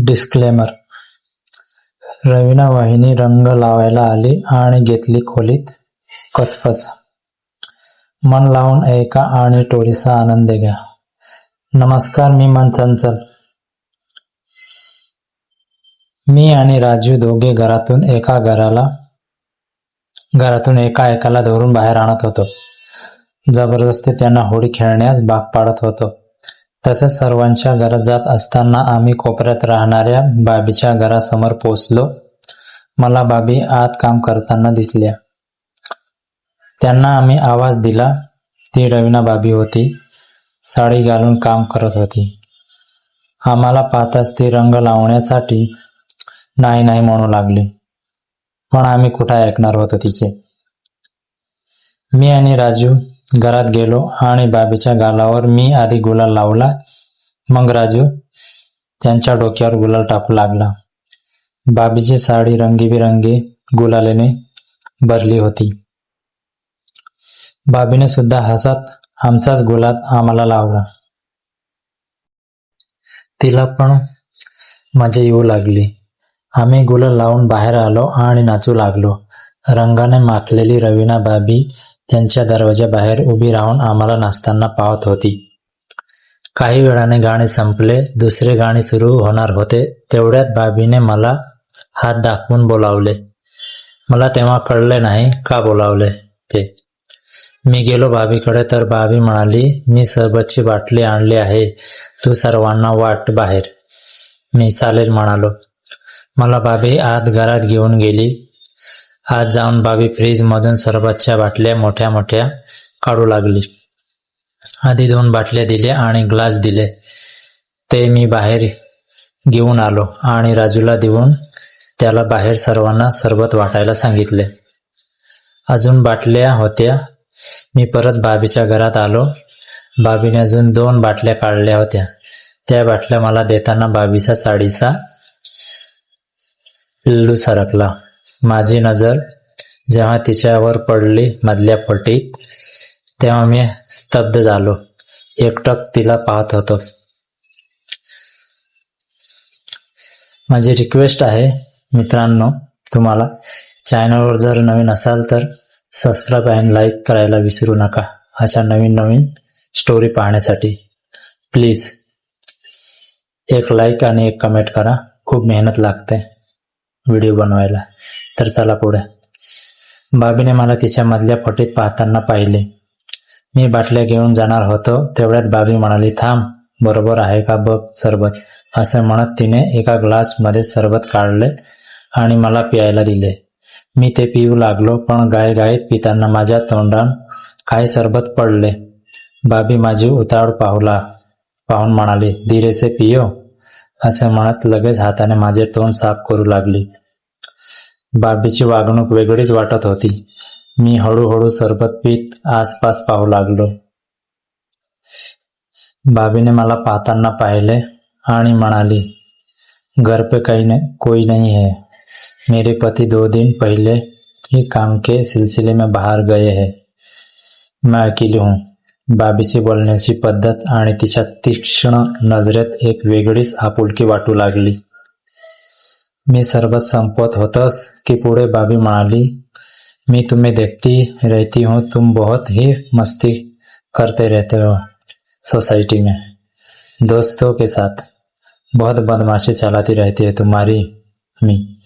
Disclaimer Raveena वाहिनी रंग लावायला आली आणि घेतली खोलीत कचकच. मन लावून ऐका आणि टोरीचा आनंद घ्या. नमस्कार मी मन चंचल. मी आणि राजू दोघे घरातून एका घराला घरातून एका एकाला धरून बाहेर आणत होतो. जबरदस्ती त्यांना होडी खेळण्यास भाग पाडत होतो. तसेच सर्वांच्या घरात जात असताना आम्ही कोपऱ्यात राहणाऱ्या बाबीच्या घरासमोर पोचलो मला बाबी आत काम करताना दिसल्या. त्यांना आम्ही आवाज दिला. ती रवीना बाबी होती. साडी घालून काम करत होती. आम्हाला पाहताच ती रंग लावण्यासाठी नाही नाही म्हणू लागली. पण आम्ही कुठे ऐकणार होतो तिचे? मी आणि राजू घरात गेलो आणि बाबीच्या गालावर मी आधी गुलाल लावला. मग राजू त्यांच्या डोक्यावर गुलाल टाकू लागला. बाबीची साडी रंगीबिरंगी गुलालेने भरली होती. बाबीने सुद्धा हसत आमचाच गुलाल आम्हाला लावला. तिला पण मजा येऊ लागली. आम्ही गुलाल लावून बाहेर आलो आणि नाचू लागलो. रंगाने माखलेली रवीना बाबी त्यांच्या दरवाजाबाहेर उभी राहून आम्हाला नाचताना पाहत होती. काही वेळाने गाणे संपले दुसरे गाणे सुरू होणार होते तेवढ्यात बाबीने मला हात दाखवून बोलावले. मला तेव्हा कळले नाही का बोलावले ते. मी गेलो बाबीकडे तर बाबी म्हणाली मी सरबतची बाटली आणली आहे. तू सर्वांना वाट बाहेर. मी चालेल म्हणालो. मला बाबी आत घरात घेऊन गेली. आत जाऊन बाबी फ्रीजमधून सरबतच्या बाटल्या मोठ्या मोठ्या काढू लागली. आधी दोन बाटल्या दिल्या आणि ग्लास दिले. ते मी बाहेर घेऊन आलो आणि राजूला देऊन त्याला बाहेर सर्वांना सरबत वाटायला सांगितले. अजून बाटल्या होत्या. मी परत बाबीच्या घरात आलो. बाबीने अजून दोन बाटल्या काढल्या होत्या. त्या बाटल्या मला देताना बाबीचा साडीचा पिल्लू सरकला माझी नजर जेव्हा तिच्यावर पडली मधल्या पटीत तेव्हा मी स्तब्ध झालो. एकटक तिला पाहत होतो. माझी रिक्वेस्ट आहे मित्रांनो तुम्हाला. चॅनलवर जर नवीन असाल तर सबस्क्राईब अँड लाईक करायला विसरू नका. अशा नवीन नवीन स्टोरी पाहण्यासाठी. प्लीज एक लाईक आणि एक कमेंट करा. खूप मेहनत लागते व्हिडिओ बनवायला. तर चला पुढे. बाबीने मला तिच्या मधल्या फटीत पाहताना पाहिले. मी बाटल्या घेऊन जाणार होतो तेवढ्यात बाबी म्हणाली थांब बरोबर आहे का बघ सरबत. असं म्हणत तिने एका ग्लासमध्ये सरबत काढले आणि मला प्यायला दिले. मी ते पिऊ लागलो पण गायगायत पिताना माझ्या तोंडान काय सरबत पडले? बाबी माझी उतावळ पाहुला पाहून म्हणाली धीरेसे पियो. असे म्हणत लगेच हाताने माझे तोंड साफ करू लागली. बाबीची वागणूक वेगळीच वाटत होती. मी हळूहळू सरबत पीत आसपास पाहू लागलो. बाबीने मला पाहताना पाहिले आणि म्हणाली घर पे कहीं न, कोई नहीं है. मेरे पति दो दिन पहले ही काम के सिलसिले में बाहर गए हैं. मैं अकेली हूँ. बाबीची बोलण्याची पद्धत आणि तिच्या तीक्ष्ण नजरेत एक वेगळीच आपुलकी वाटू लागली. मी सरबत संपवत होतस की पुढे बाबी म्हणाली, मैं तुम्हें देखती रहती हूँ, तुम बहुत ही मस्ती करते रहते हो सोसाइटी में, दोस्तों के साथ। बहुत बदमाशी चलाती रहती है तुम्हारी, मी।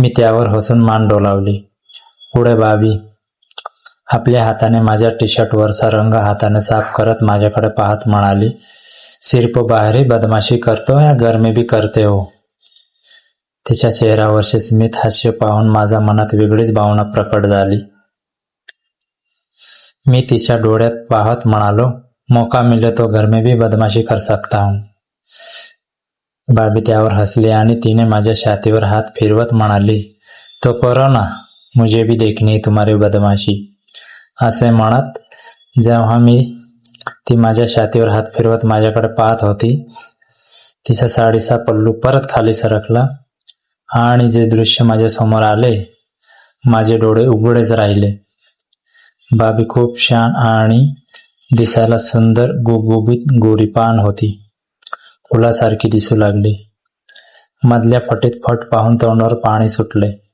मी त्यावर हसून मान डोलावली. पुढे बाबी, आपल्या हाताने माझ्या टी शर्ट शर्टवरचा रंग हाताने साफ़ करत माझ्याकडे पाहत म्हणाली सिर्फ़ बाहेरही बदमाशी करतो या घर में भी करते हो. तिच्या चेहऱ्यावरचे स्मित हास्य पाहून माझ्या मनात वेगळीच भावना प्रकट झाली. मी तिच्या डोळ्यात पाहत म्हणालो मौका मिले तो घर में भी बदमाशी कर सकता हूँ. बाबी त्यावर हसली आणि तिने माझ्या छातीवर हात फिरवत म्हणाली तो करो ना मुझे भी देखनी तुम्हारी बदमाशी. असे म्हणत जेव्हा मी ती माझ्या छातीवर हात फिरवत माझ्याकडे पाहत होती तिचा साडीचा पल्लू परत खाली सरकला. आणि जे दृश्य माझ्यासमोर आले माझे डोळे उघडेच राहिले. बाबी खूप छान आणि दिसायला सुंदर गुबगुबीत गोरीपान होती. फुलासारखी दिसू लागली. मधल्या फटीत फट पाहून तोंडावर पाणी सुटले.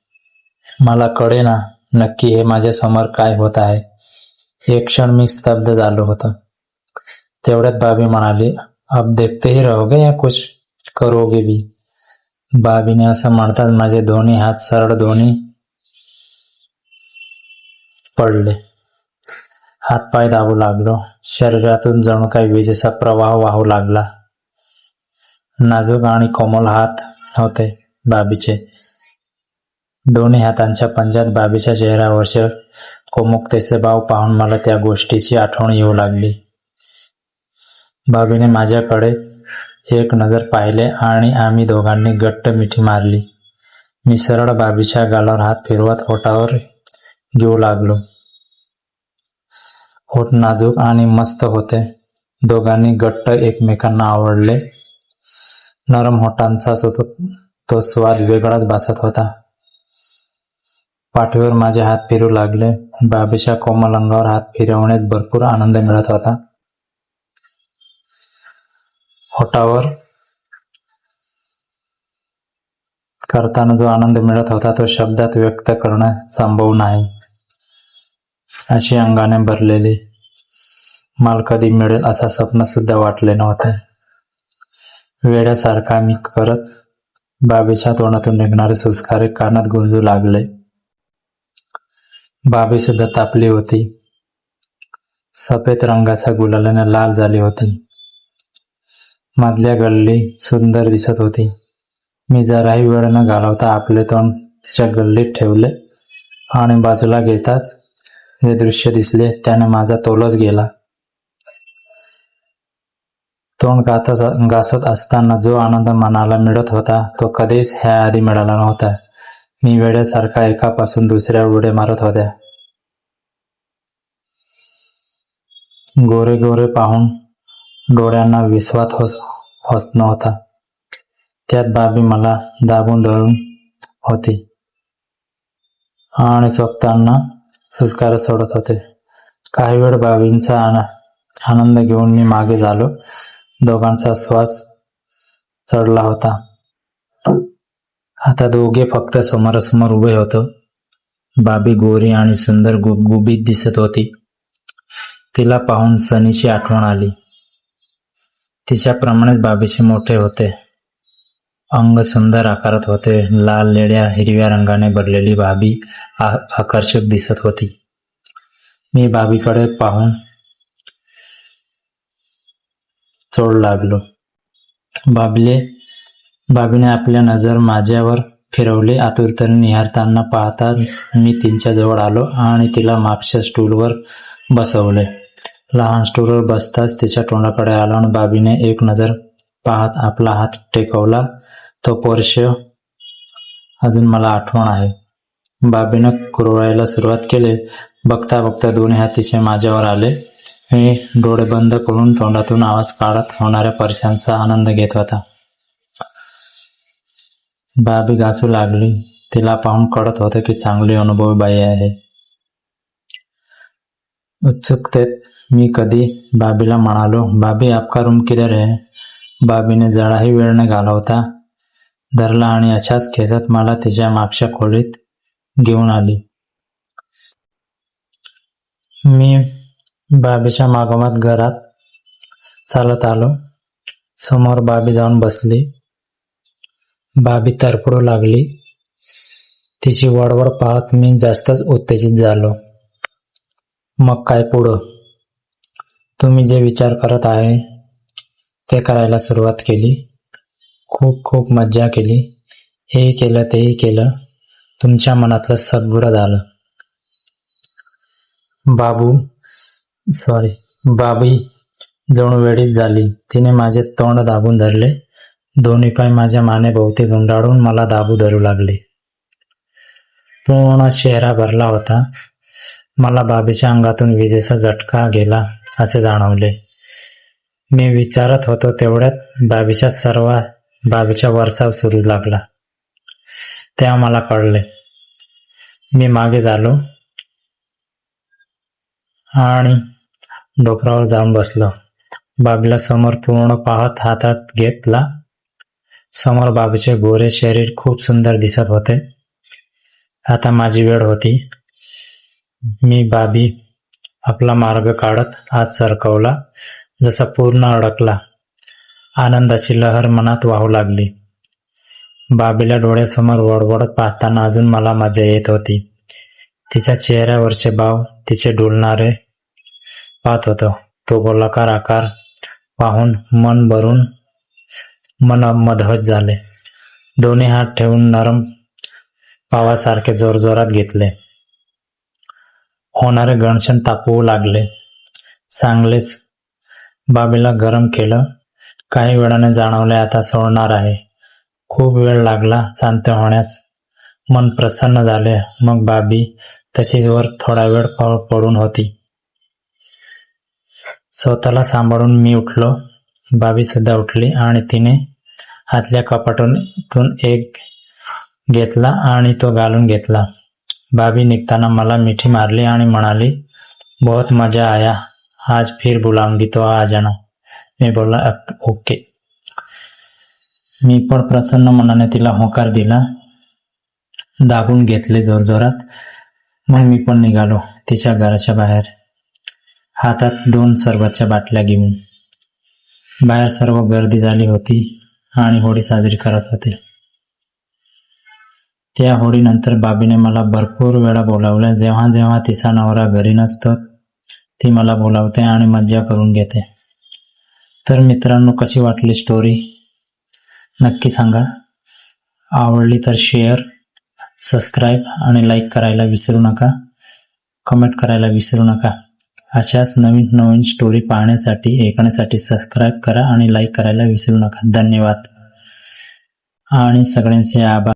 मला कळे ना नक्की हे माझ्यासमोर काय होत आहे. एक क्षण मी स्तब्ध झालो होतो. तेवढ्यात बाबी म्हणाली अब देखते ही रहोगे या कुछ? करोगे भी. बाबीने असं म्हणतात माझे दोन्ही हात सरळ दोन्ही पडले. हातपाय दाबू लागलो. शरीरातून जणू काही विजेचा प्रवाह वाहू लागला. नाजूक आणि कोमल हात होते बाबीचे. दोन्ही हातांच्या पंजात बाबीच्या चेहऱ्यावरचे कोमुकतेचे भाव पाहून मला त्या गोष्टीची आठवण येऊ लागली. बाबीने माझ्याकडे एक नजर पाहिले आणि आम्ही दोघांनी गट्ट मिठी मारली. मी सरळ बाबीच्या गालावर हात फिरवत होठावर घेऊ लागलो. होठ नाजूक आणि मस्त होते. दोघांनी गट्ट एकमेकांना आवडले. नरम होटांचा तो तो स्वाद वेगळाच भासत होता. पाठीवर माझे हात फिरू लागले. बाबीच्या कोमल अंगावर हात फिरवण्यात भरपूर आनंद मिळत होता. ओठावर करताना जो आनंद मिळत होता तो शब्दात व्यक्त करणं संभव नाही. अशी अंगाने भरलेली माल कधी मिळेल असा स्वप्न सुद्धा वाटले नव्हते. वेड्यासारखा मी करत बाबीच्या तोंडातून निघणारे संस्कारे कानात गुंजू लागले. बाबी सुद्धा तापली होती. सफेद रंगाच्या गुलालाने लाल झाली होती. मधल्या गल्ली सुंदर दिसत होती. मी जराही वेळ न घालवता आपले तोंड तिच्या गल्लीत ठेवले आणि बाजूला घेताच जे दृश्य दिसले त्याने माझा तोलच गेला. तोंड गातच घासत असताना जो आनंद मनाला मिळत होता तो कधीच ह्या आधी मिळाला नव्हता. मी वेड्यासारखा एकापासून दुसऱ्या उडे मारत होत्या. गोरे गोरे पाहून डोळ्यांना विश्वात होस होत नव्हता. त्यात बाबी मला दाबून धरून होती. आणि स्वप्तांना सुस्कार सोडत होते. काही वेळ बाबींचा आन- आनंद घेऊन मी मागे झालो. दोघांचा श्वास चढला होता. आता दोघे फक्त समोरासमोर उभे होतो. बाबी गोरी आणि सुंदर गुबगुबीत दिसत होती. तिला पाहून सनीची आठवण आली. तिच्याप्रमाणेच बाबीचे मोठे होते. अंग सुंदर आकारात होते. लाल लेड्या हिरव्या रंगाने भरलेली बाबी आ- आकर्षक दिसत होती. मी बाबीकडे पाहून चोड लागलो. बाबले बाबीने आपल्या नजर माझ्यावर फिरवली. आतुरतेने निहारताना पाहताच मी तिच्या जवळ आलो आणि तिला मागच्या स्टूलवर बसवले. लहान स्टोरवर बसताच तिच्या तोंडाकडे आला आणि बाबीने एक नजर पाहत आपला हात टेकवला. तो स्पर्श अजून मला आठवण आहे. बाबीनं कुरवायला सुरुवात केली. बघता बघता दोन्ही हातीचे तिचे माझ्यावर आले. मी डोळे बंद करून तोंडातून आवाज काढत होणाऱ्या स्पर्शांचा आनंद घेत होता. बाबी घासू लागली. तिला पाहून कळत होतं की चांगली अनुभवी बाई आहे. उत्सुकतेत मी कधी बाबीला म्हणालो बाबी आपका रूम किधर आहे बाबीने जळाही वेळ न घालवता धरला आणि अशाच खेचत मला तिच्या मागच्या खोलीत घेऊन आली. मी बाबीच्या मागोमाग घरात चालत आलो. समोर बाबी जाऊन बसली. बाबी तरफडू लागली. तिची वडवड पाहत मी जास्तच उत्तेजित झालो. मग काय पुढं? तुम्ही जे विचार करत आहे ते करायला सुरुवात केली. खूप खूप मज्जा केली. हे केलं तेही केलं. तुमच्या मनातलं सगळं झालं. बाबू सॉरी बाबी जणू वेळीच झाली. तिने माझे तोंड दाबून धरले. दोन्ही पाय माझ्या मानेभोवती गुंडाळून मला दाबू धरू लागले. पूर्ण चेहरा भरला होता. मला बाबीच्या अंगातून विजेचा झटका गेला असे जाणवले. मी विचारत होतो तेवढ्यात बाबीच्या सर्व बाबीच्या वरसाव सुरू लागला. तेव्हा मला कळले. मी मागे झालो आणि डोकरावर जाऊन बसलो. बाबीला समोर पूर्ण पाहत हातात घेतला. समोर बाबीचे गोरे शरीर खूप सुंदर दिसत होते. आता माझी वेळ होती. मी बाबी आपला मार्ग काढत आत सरकवला जसा पूर्ण अडकला. आनंदाची लहर मनात वाहू लागली. बाबीला डोळ्यासमोर वडवडत पाहताना अजून मला मजा येत होती. तिच्या चेहऱ्यावरचे भाव तिचे डुलणारे पाहत होतो. तो गोलाकार आकार पाहून मन भरून मन मधवत झाले. दोन्ही हात ठेवून नरम पावासारखे जोरजोरात घेतले. होणारे गणशन तापवू लागले. चांगलेच बाबीला गरम केलं. काही वेळाने जाणवले आता सोडणार आहे. खूप वेळ लागला शांत होण्यास. मन प्रसन्न झाले. मग बाबी तशीच वर थोडा वेळ पडून होती. स्वतःला सांभाळून मी उठलो. बाबी सुद्धा उठली आणि तिने आतल्या कपाटून एक घेतला आणि तो घालून घेतला. बाबी निघताना मला मिठी मारली आणि म्हणाली बहुत मजा आया. आज फिर बुलाऊंगी तो आ जाना. मी बोलला ओके. मी पण प्रसन्न मनाने तिला होकार दिला. दाबून घेतले जोरजोरात. मग मी पण निघालो तिच्या घराच्या बाहेर. हातात दोन सरबतच्या बाटल्या घेऊन. बाहेर सर्व गर्दी झाली होती आणि होळी साजरी करत होते. त्या होळीनंतर बाबीने मला भरपूर वेळा बोलावलं. जेव्हा जेव्हा तिचा नवरा घरी नसतो ती मला बोलावते आणि मज्जा करून घेते. तर मित्रांनो कशी वाटली स्टोरी नक्की सांगा. आवडली तर शेअर सबस्क्राईब आणि लाईक करायला विसरू नका. कमेंट करायला विसरू नका. अशाच नवीन नवीन स्टोरी पाहण्यासाठी ऐकण्यासाठी सबस्क्राईब करा आणि लाईक करायला विसरू नका. धन्यवाद. आणि सगळ्यांचे आभार.